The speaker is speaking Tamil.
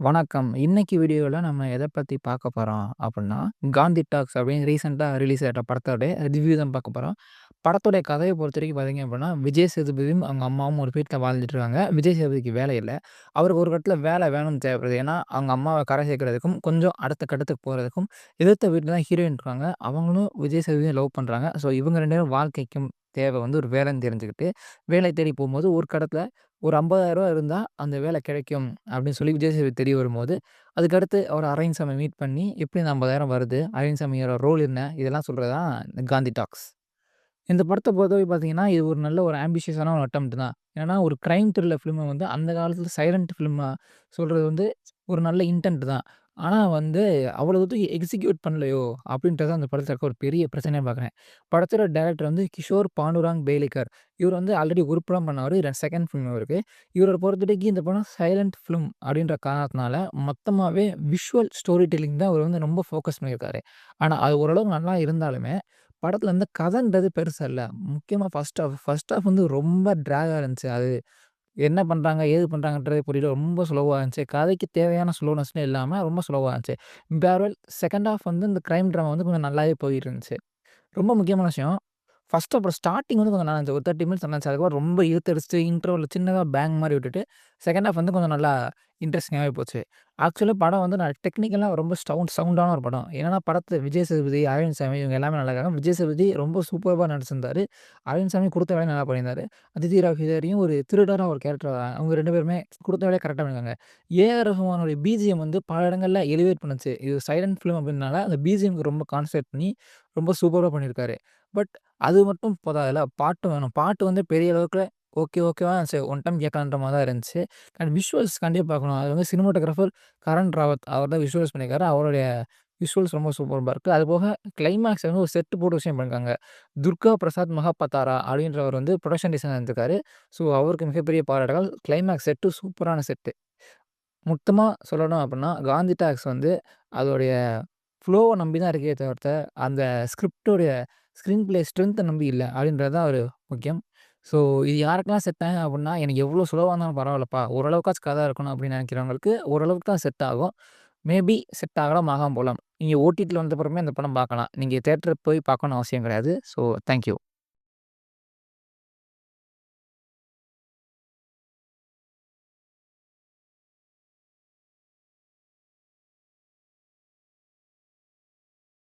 வணக்கம். இன்னைக்கு வீடியோவில் நம்ம எதை பற்றி பார்க்க போகிறோம் அப்படின்னா காந்தி டாக்ஸ் அப்படின்னு ரீசெண்டாக ரிலீஸ் ஆகிட்ட படத்தோடைய ரிவ்யூ தான் பார்க்க போறோம். படத்துடைய பொறுத்த வரைக்கும் பார்த்தீங்க அப்படின்னா, விஜய் சேதுபதியும் அவங்க அம்மாவும் ஒரு வீட்டில் வாழ்ந்துட்டு இருக்காங்க. விஜய் சேதுபதிக்கு வேலை இல்லை அவருக்கு ஒரு கட்டத்தில் வேலை வேணும்னு தேவைப்படுது. ஏன்னா, அவங்க அம்மாவை கரை சேர்க்கறதுக்கும் கொஞ்சம் அடுத்த கட்டத்துக்கு போகிறதுக்கும் எதிர்த்த வீட்டில் தான் ஹீரோயின் இருக்காங்க. அவங்களும் விஜய் சேதுபதியும் லவ் பண்ணுறாங்க ஸோ இவங்க ரெண்டு பேரும் வாழ்க்கைக்கும் தேவை வந்து ஒரு வேலைன்னு தெரிஞ்சுக்கிட்டு, வேலை தேடி போகும்போது ஒரு கடத்தில் ஒரு ஐம்பதாயிரம் ரூபா இருந்தால் அந்த வேலை கிடைக்கும் அப்படின்னு சொல்லி விஜய் சேதுபதி தெரிய வரும்போது, அதுக்கடுத்து அவர் அரவிந்த் சாமிய மீட் பண்ணி, எப்படி இந்த 50,000 வருது? அரவிந்த் சாமியோட ரோல் என்ன? இதெல்லாம் சொல்றது தான் இந்த காந்தி டாக்ஸ். இந்த படத்தை பொறுத்தவரை பார்த்தீங்கன்னா, இது ஒரு நல்ல ஒரு ஆம்பிஷியஸான ஒரு அட்டம் தான். ஏன்னா ஒரு க்ரைம் த்ரில்லர் ஃபிலிமை வந்து அந்த காலத்தில் சைலண்ட் ஃபிலிமாக சொல்கிறது வந்து ஒரு நல்ல இன்டென்ட் தான். ஆனா வந்து அவ்வளோ தூரத்துக்கு எக்ஸிக்யூட் பண்ணலையோ! அப்படின்றது தான் அந்த படத்தில இருக்க ஒரு பெரிய பிரச்சனையா பார்க்குறேன். படத்தோட டைரக்டர் வந்து கிஷோர் பானுராங் பேலேக்கர். இவர் வந்து ஆல்ரெடி ஒரு படம் பண்ணவரு. இது 2ண்ட் ஃபிலிம் இவருக்கு. இவர பொறுத்தவரைக்கும் இந்த படம் சைலன்ட் ஃபிலிம் அப்படின்ற காரணத்தினால, மொத்தமாவே விஷுவல் ஸ்டோரி டெல்லிங் தான் அவர் வந்து ரொம்ப ஃபோக்கஸ் பண்ணியிருக்காரு. ஆனா அது ஓரளவுக்கு நல்லா இருந்தாலுமே, படத்தில வந்து கதைன்றது பெருசா இல்ல. முக்கியமா ஃபர்ஸ்ட் ஹாஃப். ஃபர்ஸ்ட் ஹாஃப் வந்து ரொம்ப ட்ராகா இருந்துச்சு. அது என்ன பண்ணுறாங்க ஏது பண்ணுறாங்கன்றதே புரியல. ரொம்ப ஸ்லோவாக இருந்துச்சு. கதைக்கு தேவையான ஸ்லோனஸ்னு இல்லாமல் ரொம்ப ஸ்லோவாக இருந்துச்சு. பேர்வெல் செகண்ட் ஹாஃப் வந்து இந்த க்ரைம் ட்ராமா வந்து கொஞ்சம் நல்லாவே போயிட்டு இருந்துச்சு. ரொம்ப முக்கியமான விஷயம், ஃபஸ்ட்டு அப்புறம் ஸ்டார்டிங் வந்து கொஞ்சம் நல்லா இருந்துச்சு. ஒரு 30 மினிட்ஸ் நல்லா இருந்துச்சு. அதுக்கப்புறம் ரொம்ப இழுத்து அடிச்சு இன்டர்வலில் சின்னதாக பேங்க் மாதிரி விட்டுட்டு, செகண்ட் ஹாஃப் வந்து கொஞ்சம் நல்லா இன்ட்ரெஸ்டிங்காகவே போச்சு. ஆக்சுவலாக படம் வந்து நான் டெக்னிக்கலாக ரொம்ப சவுண்ட் சவுண்டான ஒரு படம். என்னன்னா படத்தை விஜய் சேதுபதி, அரவிந்த் சாமி இவங்க எல்லாமே நல்லா இருக்காங்க. விஜய் சேதுபதி ரொம்ப சூப்பராக நடிச்சிருந்தாரு. அரவிந்த் சாமி கொடுத்த வேலைய நல்லா பண்ணியிருந்தாரு. அதிதி ராவ் ஒரு திருடராக ஒரு கேரக்டர் அவங்க ரெண்டு பேருமே கொடுத்த வேலையை கரெக்டாக பண்ணியிருக்காங்க. ஏ.ஆர். ரஹ்மானுடைய பிஜிஎம் வந்து பல இடங்களில் எலிவேட் பண்ணுச்சு. இது சைலண்ட் ஃபிலிம் அப்படின்னால அந்த பிஜிஎம்க்கு ரொம்ப கான்சன்ட்ரேட் பண்ணி ரொம்ப சூப்பராக பண்ணியிருக்காரு. பட் அது மட்டும் போதாதில்ல பாட்டு வேணும். பாட்டு வந்து பெரிய அளவுக்கு ஓகே, ஓகேவா சரி ஒன் டைம் கேட்கலான்ற மாதிரி தான் இருந்துச்சு. அண்ட் விஷுவல்ஸ் கண்டிப்பாக பார்க்கணும். அது வந்து சினிமாட்டோகிராஃபர் கரண் ராவத். அவர் தான் விஷுவல்ஸ் பண்ணியிருக்காரு. அவருடைய விஷுவல்ஸ் ரொம்ப சூப்பராக இருக்குது அது போக கிளைமேக்ஸ் வந்து ஒரு செட்டு போட்டு விஷயம் பண்ணியிருக்காங்க. துர்கா பிரசாத் மகாபத்தாரா அப்படின்றவர் வந்து ப்ரொடக்ஷன் டிசைனர் இருந்திருக்காரு. ஸோ அவருக்கு மிகப்பெரிய பாராட்டுகள். கிளைமேக்ஸ் செட்டு சூப்பரான செட்டு. மொத்தமாக சொல்லணும் அப்படின்னா, காந்தி டாக்ஸ் வந்து அதோடைய ஃப்ளோவை நம்பி தான் இருக்கே தவிர்த்து, அந்த ஸ்கிரிப்டோடைய ஸ்க்ரீன் பிளே ஸ்ட்ரென்த்தை நம்பி இல்லை அப்படின்றது தான் ஒரு முக்கியம். ஸோ இது யாருக்கெல்லாம் செட் ஆகும் அப்படின்னா, எனக்கு எவ்வளோ ஸ்லோவா இருந்தாலும் பரவாயில்லப்பா. ஓரளவுக்காச்சும் கதை இருக்கணும் அப்படின்னு நினைக்கிறவங்களுக்கு ஓரளவுக்கு தான் செட் ஆகும். மேபி செட் ஆகலாம், ஆகாம போகலாம். நீங்கள் ஓடிடியில் வந்த பிறமே அந்த படம் பார்க்கலாம். நீங்கள் தேட்டருக்கு போய் பார்க்கணும்னு அவசியம் கிடையாது. So thank you.